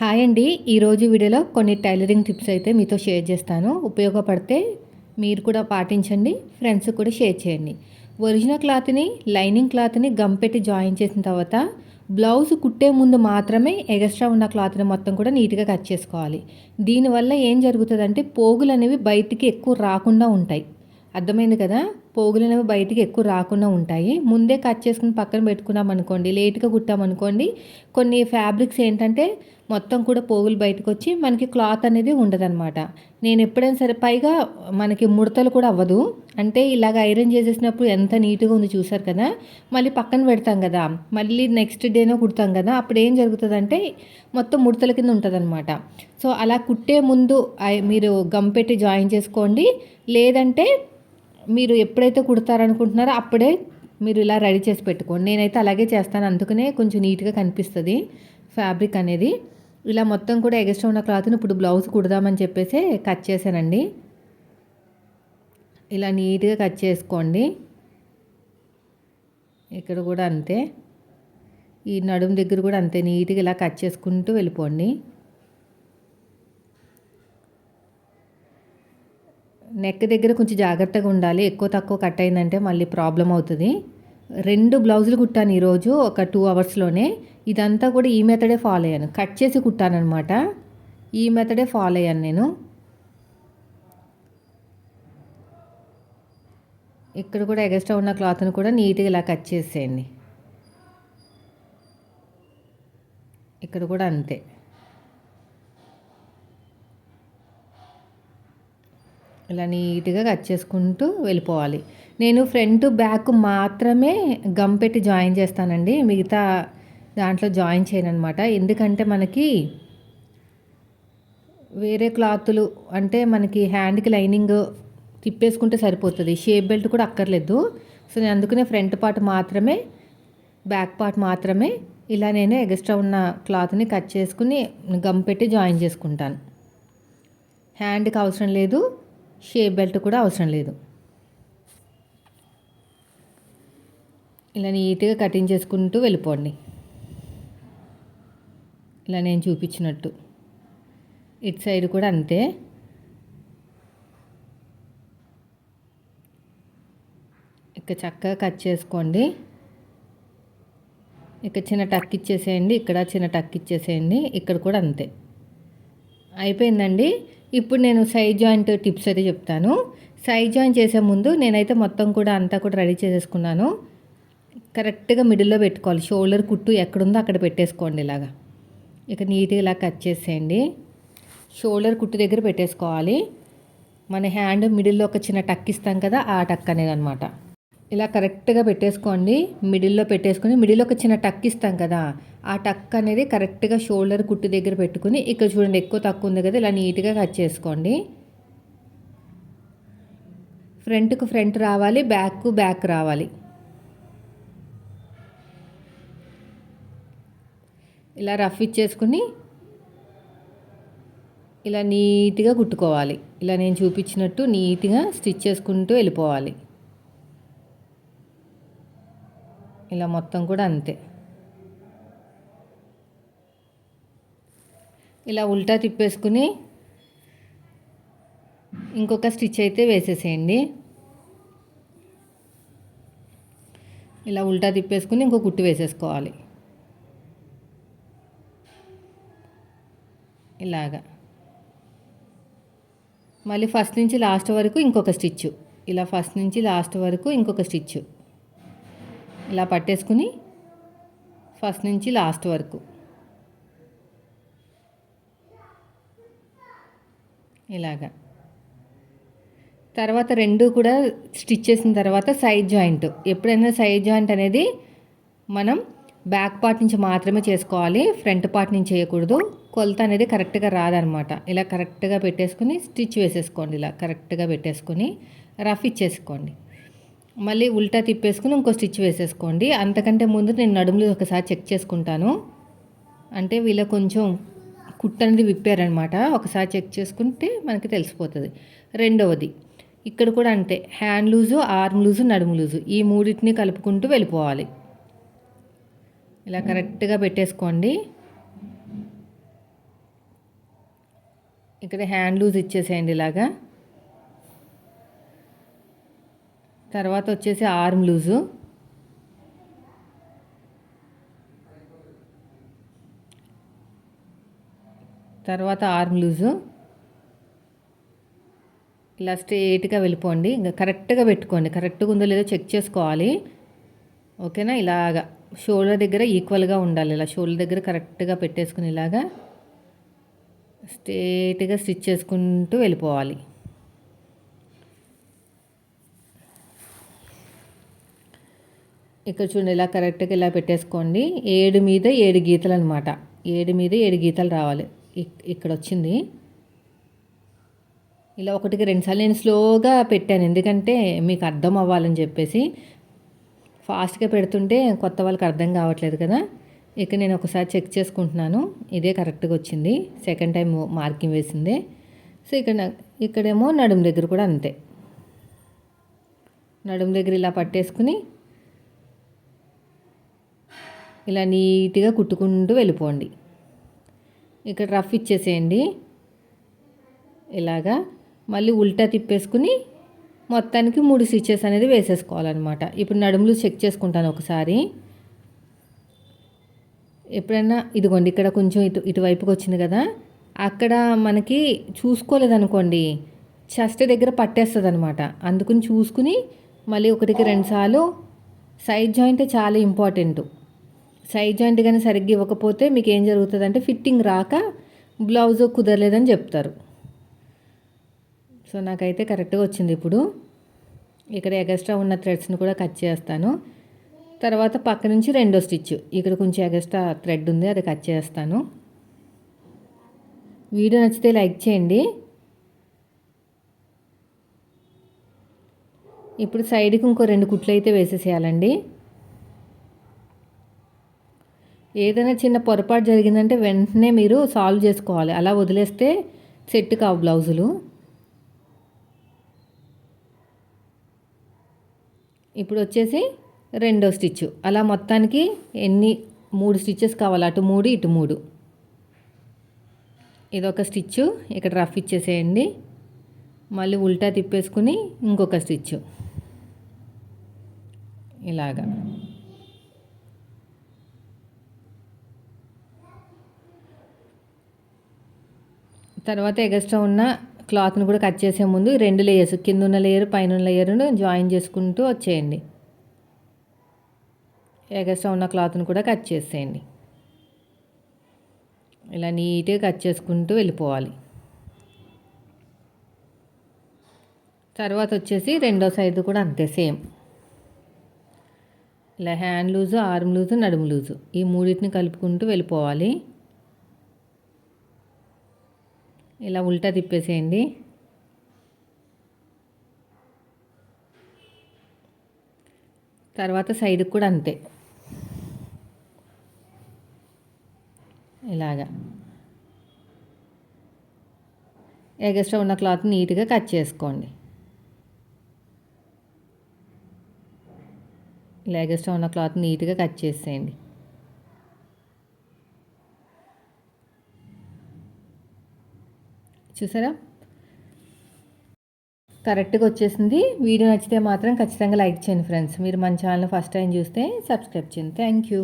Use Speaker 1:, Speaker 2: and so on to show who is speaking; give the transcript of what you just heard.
Speaker 1: Hi అండి. ఈరోజు వీడియోలో కొన్ని టైలరింగ్ టిప్స్ అయితే మీతో షేర్ చేస్తాను. ఉపయోగపడితే మీరు కూడా పాటించండి ఫ్రెండ్స్ కూడా షేర్ చేయండి. ఒరిజినల్ క్లాత్ని లైనింగ్ క్లాత్ని గమ్ పెట్టి జాయిన్ చేసిన తర్వాత బ్లౌజ్ కుట్టే ముందు మాత్రమే ఎగస్ట్రా ఉన్న క్లాత్ని మొత్తం కూడా నీట్గా కట్ చేసుకోవాలి. దీనివల్ల ఏం జరుగుతుందంటే పోగులు అనేవి బయటికి ఎక్కువ రాకుండా ఉంటాయి. అర్థమైంది కదా? పోగులు అనేవి బయటికి ఎక్కువ రాకుండా ఉంటాయి. ముందే కట్ చేసుకుని పక్కన పెట్టుకున్నాం అనుకోండి లేట్గా కుట్టామనుకోండి కొన్ని ఫ్యాబ్రిక్స్ ఏంటంటే మొత్తం కూడా పోగులు బయటకు వచ్చి మనకి క్లాత్ అనేది ఉండదన్నమాట. నేను ఎప్పుడైనా సరే పైగా మనకి ముడతలు కూడా అవ్వదు. అంటే ఇలాగ ఐరన్ చేసేసినప్పుడు ఎంత నీట్గా ఉంది చూసారు కదా మళ్ళీ పక్కన పెడతాం కదా మళ్ళీ నెక్స్ట్ డేనో కుడతాం కదా అప్పుడు ఏం జరుగుతుందంటే మొత్తం ముడతల కింద ఉంటుందన్నమాట. సో అలా కుట్టే ముందు మీరు గమ్ పెట్టి జాయిన్ చేసుకోండి. లేదంటే మీరు ఎప్పుడైతే కుడతారనుకుంటున్నారో అప్పుడే మీరు ఇలా రెడీ చేసి పెట్టుకోండి. నేనైతే అలాగే చేస్తాను. అందుకనే కొంచెం నీట్గా కనిపిస్తుంది ఫ్యాబ్రిక్ అనేది. ఇలా మొత్తం కూడా ఎగస్ట్రా ఉన్న క్లాత్ని ఇప్పుడు బ్లౌజ్ కుడదామని చెప్పేసి కట్ చేశానండి. ఇలా నీట్గా కట్ చేసుకోండి. ఇక్కడ కూడా అంతే. ఈ నడుము దగ్గర కూడా అంతే. నీట్గా ఇలా కట్ చేసుకుంటూ వెళ్ళిపోండి. నెక్ దగ్గర కొంచెం జాగ్రత్తగా ఉండాలి. ఎక్కువ తక్కువ కట్ అయిందంటే మళ్ళీ ప్రాబ్లం అవుతుంది. రెండు బ్లౌజులు కుట్టాను ఈరోజు ఒక టూ అవర్స్లోనే ఇదంతా కూడా ఈ మెథడే ఫాలో అయ్యాను. కట్ చేసి కుట్టానమాట ఈ మెథడే ఫాలో అయ్యాను నేను. ఇక్కడ కూడా ఎగస్ట్రా ఉన్న క్లాత్ని కూడా నీట్గా ఇలా కట్ చేసేయండి. ఇక్కడ కూడా అంతే. ఇలా నీట్గా కట్ చేసుకుంటూ వెళ్ళిపోవాలి. నేను ఫ్రంట్ బ్యాక్ మాత్రమే గమ్ పెట్టి జాయిన్ చేస్తానండి. మిగతా దాంట్లో జాయిన్ చేయను అనమాట ఎందుకంటే మనకి వేరే క్లాతులు అంటే మనకి హ్యాండ్కి లైనింగ్ తిప్పేసుకుంటే సరిపోతుంది. షేప్ బెల్ట్ కూడా అక్కర్లేదు. సో నేను అందుకనే ఫ్రంట్ పార్ట్ మాత్రమే బ్యాక్ పార్ట్ మాత్రమే ఇలా నేను ఎక్స్ట్రా ఉన్న క్లాత్ని కట్ చేసుకుని గమ్ పెట్టి జాయిన్ చేసుకుంటాను. హ్యాండ్కి అవసరం లేదు. షేప్ బెల్ట్ కూడా అవసరం లేదు. ఇలా నీట్గా కటింగ్ చేసుకుంటూ వెళ్ళిపోండి. ఇలా నేను చూపించినట్టు. ఇటు సైడ్ కూడా అంతే. ఇక చక్కగా కట్ చేసుకోండి. ఇక్కడ చిన్న టక్ ఇచ్చేసేయండి. ఇక్కడ చిన్న టక్ ఇచ్చేసేయండి. ఇక్కడ కూడా అంతే. అయిపోయిందండి. ఇప్పుడు నేను సైడ్ జాయింట్ టిప్స్ అయితే చెప్తాను. సైడ్ జాయింట్ చేసే ముందు నేనైతే మొత్తం కూడా అంతా కూడా రెడీ చేసేసుకున్నాను. కరెక్ట్గా మిడిల్లో పెట్టుకోవాలి. షోల్డర్ కుట్టు ఎక్కడుందో అక్కడ పెట్టేసుకోండి ఇలాగా. ఇక నీట్గా ఇలా కట్ చేసేయండి. షోల్డర్ కుట్టు దగ్గర పెట్టేసుకోవాలి. మన హ్యాండ్ మిడిల్లో ఒక చిన్న టక్ ఇస్తాం కదా ఆ టక్ అనేది అనమాట ఇలా కరెక్ట్గా పెట్టేసుకోండి. మిడిల్లో పెట్టేసుకొని మిడిల్లో ఒక చిన్న టక్ ఇస్తాం కదా ఆ టక్ అనేది కరెక్ట్గా షోల్డర్ కుట్టు దగ్గర పెట్టుకుని ఇక్కడ చూడండి ఎక్కువ తక్కువ ఉంది కదా ఇలా నీట్గా కట్ చేసుకోండి. ఫ్రంట్కు ఫ్రంట్ రావాలి బ్యాక్కు బ్యాక్ రావాలి. ఇలా రఫ్ ఇచ్చేసుకుని ఇలా నీట్గా కుట్టుకోవాలి. ఇలా నేను చూపించినట్టు నీట్గా స్టిచ్ చేసుకుంటూ వెళ్ళిపోవాలి. ఇలా మొత్తం కూడా అంతే. ఇలా ఉల్టా తిప్పేసుకుని ఇంకొక స్టిచ్ అయితే వేసేసేయండి. ఇలా ఉల్టా తిప్పేసుకుని ఇంకో కుట్టు వేసేసుకోవాలి. ఇలాగా. మళ్ళీ ఫస్ట్ నుంచి లాస్ట్ వరకు ఇంకొక స్టిచ్. ఇలా ఫస్ట్ నుంచి లాస్ట్ వరకు ఇంకొక స్టిచ్. ఇలా పట్టేసుకుని ఫస్ట్ నుంచి లాస్ట్ వరకు. ఇలాగా. తర్వాత రెండు కూడా స్టిచ్ చేసిన తర్వాత సైడ్ జాయింట్. ఎప్పుడైనా సైడ్ జాయింట్ అనేది మనం బ్యాక్ పార్ట్ నుంచి మాత్రమే చేసుకోవాలి ఫ్రంట్ పార్ట్ నుంచి చేయకూడదు. కొలత అనేది కరెక్ట్గా రాదనమాట. ఇలా కరెక్ట్గా పెట్టేసుకుని స్టిచ్ వేసేసుకోండి ఇలా కరెక్ట్గా పెట్టేసుకొని రఫ్ ఇచ్చేసుకోండి. మళ్ళీ ఉల్టా తిప్పేసుకుని ఇంకో స్టిచ్ వేసేసుకోండి. అంతకంటే ముందు నేను నడుములు ఒకసారి చెక్ చేసుకుంటాను. అంటే వీళ్ళ కొంచెం కుట్ అనేది విప్పారనమాట ఒకసారి చెక్ చేసుకుంటే మనకి తెలిసిపోతుంది. రెండవది ఇక్కడ కూడా అంతే. హ్యాండ్ లూజు ఆర్మ్ లూజు నడుము లూజు. ఈ మూడింటిని కలుపుకుంటూ వెళ్ళిపోవాలి. ఇలా కరెక్ట్గా పెట్టేసుకోండి. ఇక్కడ హ్యాండ్ లూజ్ ఇచ్చేసేయండి ఇలాగా. తర్వాత వచ్చేసి ఆర్మ్ లూజు. తర్వాత ఆర్మ్ లూజు. ఇలా స్ట్రేట్గా వెళ్ళిపోండి. ఇంకా కరెక్ట్గా పెట్టుకోండి. కరెక్ట్గా ఉందో లేదో చెక్ చేసుకోవాలి. ఓకేనా? ఇలాగా షోల్డర్ దగ్గర ఈక్వల్గా ఉండాలి. ఇలా షోల్డర్ దగ్గర కరెక్ట్గా పెట్టేసుకుని ఇలాగా స్ట్రేట్గా స్టిచ్ చేసుకుంటూ వెళ్ళిపోవాలి. ఇక్కడ చూడండి ఇలా కరెక్ట్గా ఇలా పెట్టేసుకోండి. ఏడు మీద ఏడు గీతలు అనమాట ఏడు మీద ఏడు గీతలు రావాలి. ఇక్కడ వచ్చింది. ఇలా ఒకటికి రెండుసార్లు నేను స్లోగా పెట్టాను. ఎందుకంటే మీకు అర్థం అవ్వాలని చెప్పేసి. ఫాస్ట్గా పెడుతుంటే కొత్త వాళ్ళకి అర్థం కావట్లేదు కదా. ఇక్కడ నేను ఒకసారి చెక్ చేసుకుంటున్నాను. ఇదే కరెక్ట్గా వచ్చింది. సెకండ్ టైం మార్కింగ్ వేసింది. సో ఇక్కడ ఇక్కడేమో నడుము దగ్గర కూడా అంతే. నడుము దగ్గర ఇలా పట్టేసుకుని ఇలా నీట్గా కుట్టుకుంటూ వెళ్ళిపోండి. ఇక్కడ రఫ్ ఇచ్చేసేయండి. ఇలాగా మళ్ళీ ఉల్టా తిప్పేసుకుని మొత్తానికి మూడు స్టిచ్చెస్ అనేది వేసేసుకోవాలన్నమాట. ఇప్పుడు నడుములు చెక్ చేసుకుంటాను ఒకసారి. ఎప్పుడైనా ఇదిగోండి ఇక్కడ కొంచెం ఇటు ఇటువైపుకి వచ్చింది కదా. అక్కడ మనకి చూసుకోలేదనుకోండి చెస్ట్ దగ్గర పట్టేస్తుంది అనమాట అందుకుని చూసుకుని మళ్ళీ ఒకటికి రెండుసార్లు సైడ్ జాయింట్ చాలా ఇంపార్టెంట్. సైడ్ జాయింట్ కానీ సరిగ్గా ఇవ్వకపోతే మీకు ఏం జరుగుతుందంటే ఫిట్టింగ్ రాక బ్లౌజ్ కుదరలేదని చెప్తారు. సో నాకైతే కరెక్ట్గా వచ్చింది ఇప్పుడు. ఇక్కడ ఎగస్ట్రా ఉన్న థ్రెడ్స్ని కూడా కట్ చేస్తాను. తర్వాత పక్క నుంచి రెండో స్టిచ్. ఇక్కడ కొంచెం ఎగస్ట్రా థ్రెడ్ ఉంది అది కట్ చేస్తాను. వీడియో నచ్చితే లైక్ చేయండి. ఇప్పుడు సైడ్కి ఇంకో రెండు కుట్లు అయితే వేసేసేయాలండి. ఏదైనా చిన్న పొరపాటు జరిగిందంటే వెంటనే మీరు సాల్వ్ చేసుకోవాలి. అలా వదిలేస్తే సెట్ కావు బ్లౌజులు. ఇప్పుడు వచ్చేసి రెండో స్టిచ్. అలా మొత్తానికి ఎన్ని మూడు స్టిచ్చెస్ కావాలి? అటు మూడు ఇటు మూడు. ఇదొక స్టిచ్ ఇక్కడ రఫ్ ఇచ్చేసేయండి. మళ్ళీ ఉల్టా తిప్పేసుకుని ఇంకొక స్టిచ్ ఇలాగా. తర్వాత ఎగస్ట్రా ఉన్న క్లాత్ని కూడా కట్ చేసే ముందు రెండు లేయర్స్ కింద ఉన్న లేయర్ పైన ఉన్న లేయర్ను జాయిన్ చేసుకుంటూ వచ్చేయండి. ఎగస్ట్రా ఉన్న క్లాత్ని కూడా కట్ చేసేయండి. ఇలా నీట్గా కట్ చేసుకుంటూ వెళ్ళిపోవాలి. తర్వాత వచ్చేసి రెండో సైడ్ కూడా అంతే సేమ్. ఇలా హ్యాండ్ లూజు ఆర్మ్ లూజు నడుము లూజు ఈ మూడింటిని కలుపుకుంటూ వెళ్ళిపోవాలి. ఇలా ఉల్టా తిప్పేసేయండి. తర్వాత సైడ్కి కూడా అంతే. ఇలాగా. ఎగస్ట్రా ఉన్న క్లాత్ నీట్గా కట్ చేసుకోండి. ఇలా ఎగస్ట్రా ఉన్న క్లాత్ నీట్గా కట్ చేసేయండి. చూసారా? కరెక్ట్గా వచ్చేసింది. వీడియో నచ్చితే మాత్రం ఖచ్చితంగా లైక్ చేయండి ఫ్రెండ్స్. మీరు మన ఛానల్ ఫస్ట్ టైం చూస్తే సబ్స్క్రైబ్ చేయండి. Thank you.